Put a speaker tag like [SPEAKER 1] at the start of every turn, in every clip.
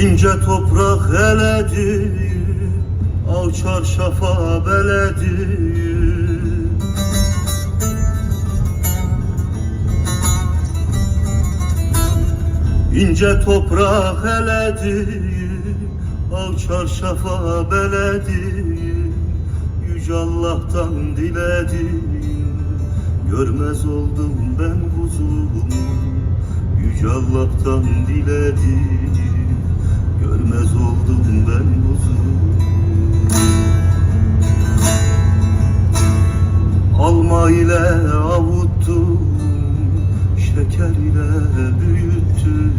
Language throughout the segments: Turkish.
[SPEAKER 1] İnce toprak eledi Av çarşafa beledi İnce toprak eledi Av çarşafa beledi Yüce Allah'tan diledim Görmez oldum ben kuzumu Yüce Allah'tan diledim Görmez oldum ben kuzumu Alma ile avuttum Şeker ile büyüttüm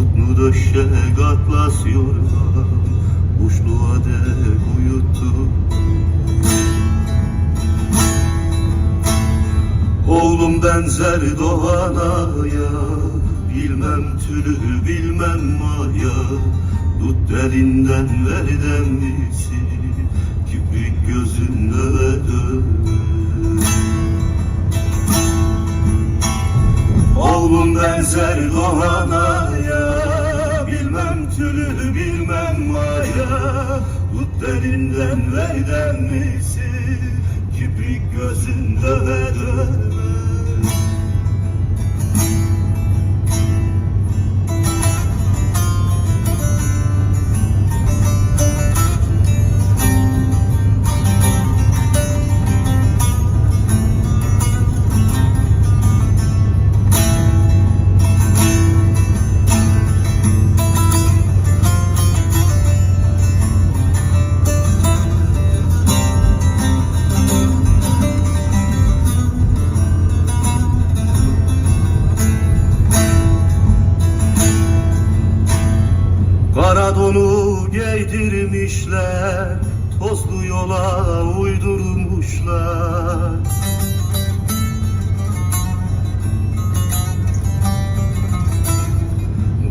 [SPEAKER 1] Utlu döşek atlas yorgan Kuşluğa dek uyuttum Oğlum benzer doğanaya Bilmem türü bilmem maya. Tut derinden ver demlisi Kibrik gözünde dön Oğlum benzer doğanaya Bilmem türü bilmem maya. Tut derinden ver demlisi Kibrik gözünde dön giydirmişler Tozlu yola uydurmuşlar.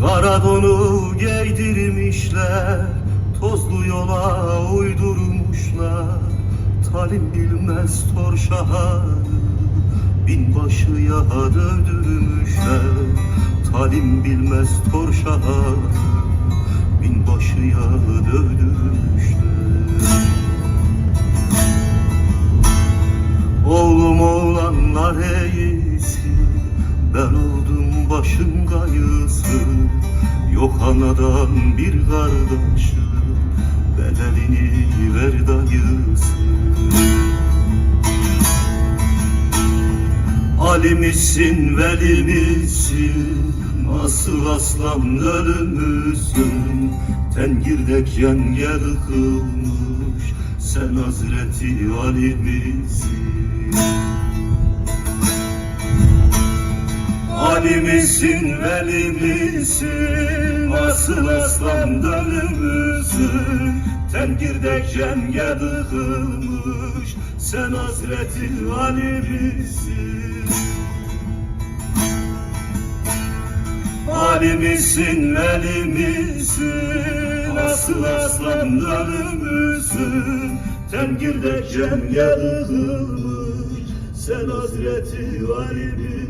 [SPEAKER 1] Kara donu giydirmişler Tozlu yola uydurmuşlar. Talim bilmez torşaha Binbaşıya dövdürmüşler Talim bilmez torşaha Dövdürmüşler Oğlum oğlanlar iyisi Ben oldum başın kayısı. Yok anadan bir kardeşi Bedelini ver dayısı. Ali misin, veli misin? Nasıl ölümüzsün? Tengirdek yenge kılmış Sen Hazreti Ali misin? Ali misin, veli misin? Nasıl aslan ölümüzsün? Tengirdek yenge kılmış Sen Hazreti Ali misin? Ali misin, veli misin? Asıl aslan ölümüsün Tengirdek cem Sen Hazreti Ali misin?